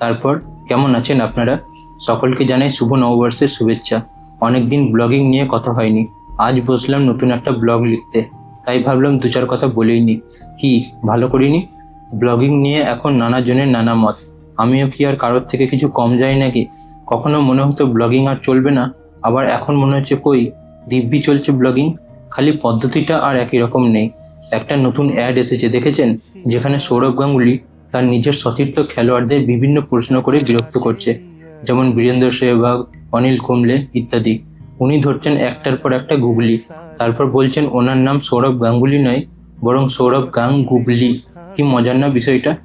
তারপর, কেমন আছেন আপনারা? সকলকে জানাই শুভ নববর্ষের শুভেচ্ছা। অনেকদিন ব্লগিং নিয়ে কথা হয়নি। আজ বসলাম নতুন একটা ব্লগ লিখতে। তাই ভাবলাম দু চার কথা বলেই নি কি, ভালো করিনি? ব্লগিং নিয়ে এখন নানা জনের নানা মত। আমিও কি আর কারোর থেকে কিছু কম যাই নাকি? কখনো মনে হতো ব্লগিং আর চলবে না। আবার এখন মনে হচ্ছে কই, দিব্যি চলছে ব্লগিং। খালি পদ্ধতিটা আর একই রকম নেই। একটা নতুন অ্যাড এসেছে, দেখেছেন? যেখানে সৌরভ গাঙ্গুলি তার নিজের সতীর্থ খেলোয়াড়দের বিভিন্ন প্রশ্ন করে বিরক্ত করছে, যেমন বীরেন্দ্র সেহবাগ, অনিল কুম্বলে ইত্যাদি। উনি ধরছেন একটার পর একটা গুগলি। তারপর বলছেন ওনার নাম সৌরভ গাঙ্গুলি নয়, বরং সৌরভ গাং গুগলি কি মজার না বিষয়টা?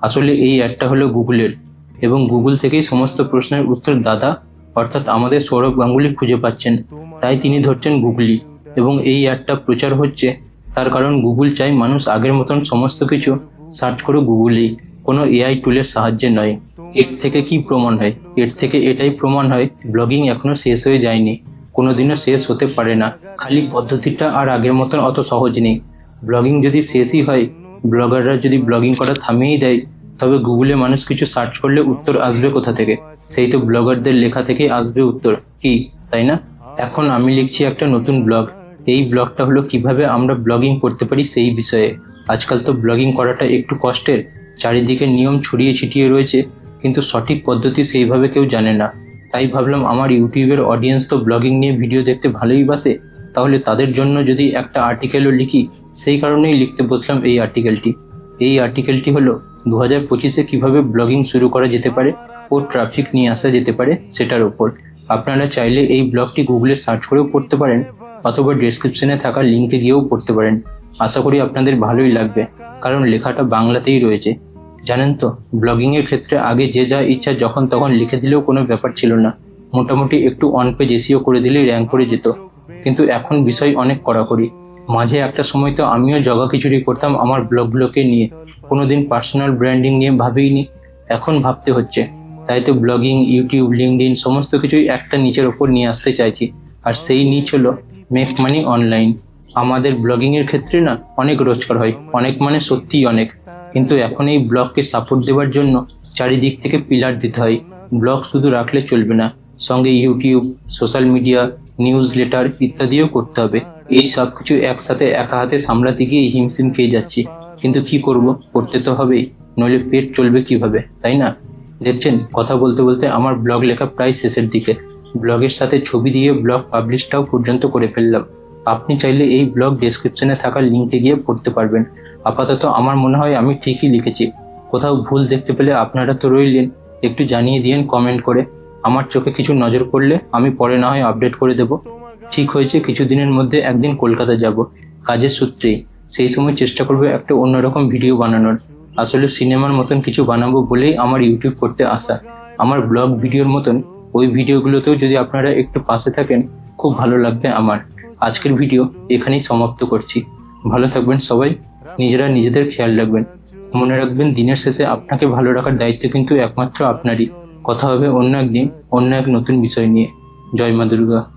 আসলে এই অ্যাডটা হলো গুগলের। এবং গুগল থেকেই সমস্ত প্রশ্নের উত্তর দাদা, অর্থাৎ আমাদের সৌরভ গাঙ্গুলি খুঁজে পাচ্ছেন। তাই তিনি ধরছেন গুগলি। এবং এই অ্যাডটা প্রচার হচ্ছে। তার কারণ গুগল চাই মানুষ আগের মতন সমস্ত কিছু সার্চ করো গুগলেই কোনো এআই টুলের সাহায্যে নয়। এর থেকে কি প্রমাণ হয়? এর থেকে এটাই প্রমাণ হয় ব্লগিং এখনও শেষ হয়ে যায়নি। কোনোদিনও শেষ হতে পারে না। খালি পদ্ধতিটা আর আগের মতন অত সহজ নেই। ব্লগিং যদি শেষই হয় ব্লগাররা যদি ব্লগিং করা থামিয়েই দেয়, তবে গুগলে মানুষ কিছু সার্চ করলে উত্তর আসবে কোথা থেকে? সেই তো ব্লগারদের লেখা থেকে আসবে উত্তর। কি, তাই না? এখন আমি লিখছি একটা নতুন ব্লগ এই ব্লগটা হলো কীভাবে আমরা ব্লগিং করতে পারি সেই বিষয়ে। আজকাল তো ব্লগিং করাটা একটু কষ্টের। চারিদিকে নিয়ম ছড়িয়ে ছিটিয়ে রয়েছে, কিন্তু সঠিক পদ্ধতি সেইভাবে কেউ জানে না। তাই ভাবলাম আমার ইউটিউবের অডিয়েন্স তো ব্লগিং নিয়ে ভিডিও দেখতে ভালোই বাসে, তাহলে তাদের জন্য যদি একটা আর্টিকেলও লিখি, সেই কারণেই লিখতে বসলাম এই আর্টিকেলটি এই আর্টিকেলটি হলো দু হাজার পঁচিশে কীভাবে ব্লগিং শুরু করা যেতে পারে ও ট্রাফিক নিয়ে আসা যেতে পারে, সেটার ওপর। আপনারা চাইলে এই ব্লগটি গুগলে সার্চ করেও পড়তে পারেন। অথবা ডেসক্রিপশনে থাকা লিঙ্কে গিয়েও পড়তে পারেন। আশা করি আপনাদের ভালোই লাগবে, কারণ লেখাটা বাংলাতেই রয়েছে। জানেন তো ব্লগিংয়ের ক্ষেত্রে আগে যে যা ইচ্ছা যখন তখন লিখে দিলেও কোনো ব্যাপার ছিল না। মোটামুটি একটু অন পেজ এসিও করে দিলেই র্যাঙ্ক করে যেত। কিন্তু এখন বিষয় অনেক কড়াকড়ি। মাঝে একটা সময় তো আমিও জগা খিচুড়ি করতাম আমার ব্লগগুলোকে নিয়ে। কোনোদিন পার্সোনাল ব্র্যান্ডিং নিয়ে ভাবেইনি এখন ভাবতে হচ্ছে। তাই তো ব্লগিং ইউটিউব লিঙ্কডিন সমস্ত কিছুই একটা নিচের ওপর নিয়ে আসতে চাইছি। আর সেই নিচ হলো মেক মানি অনলাইন আমাদের ব্লগিংয়ের ক্ষেত্রে না, অনেক রোজগার হয়, অনেক মানে সত্যিই অনেক। কিন্তু এখন এই ব্লগকে সাপোর্ট দেওয়ার জন্য চারিদিক থেকে পিলার দিতে হয়। ব্লগ শুধু রাখলে চলবে না, সঙ্গে YouTube social media newsletter ইত্যাদিও করতে হবে। এই সব কিছু একসাথে, একা হাতে সামলাতে গিয়ে হিমশিম খেয়ে যাচ্ছি। কিন্তু কি করব? করতে তো হবেই, নইলে পেট চলবে কীভাবে, তাই না? দেখছেন, কথা বলতে বলতে আমার ব্লগ লেখা প্রায় শেষের দিকে। ব্লগের সাথে ছবি দিয়ে ব্লগ পাবলিশটাও পর্যন্ত করে ফেললাম। আপনি চাইলে এই ব্লগ ডেসক্রিপশনে থাকা লিঙ্কে গিয়ে পড়তে পারবেন। আপাতত আমার মনে হয় আমি ঠিকই লিখেছি। কোথাও ভুল দেখতে পেলে আপনারা তো রইলেন, একটু জানিয়ে দিয়েন কমেন্ট করে। আমার চোখে কিছু নজর পড়লে আমি পরে না হয় আপডেট করে দেব। ঠিক হয়েছে, কিছুদিনের মধ্যে একদিন কলকাতা যাব, কাজের সূত্রেই সেই সময় চেষ্টা করব একটা অন্যরকম ভিডিও বানানোর। আসলে সিনেমার মতন কিছু বানাবো বলেই আমার ইউটিউব করতে আসা আমার ব্লগ ভিডিওর মতন ওই ভিডিওগুলোতেও যদি আপনারা একটু পাশে থাকেন, খুব ভালো লাগবে আমার। আজকের ভিডিও এখানেই সমাপ্ত করছি। ভালো থাকবেন সবাই, নিজেরা নিজেদের খেয়াল রাখবেন। মনে রাখবেন, দিনের শেষে আপনাকে ভালো রাখার দায়িত্ব কিন্তু একমাত্র আপনারই। কথা হবে অন্য একদিন, অন্য এক নতুন বিষয় নিয়ে। জয় মা দুর্গা।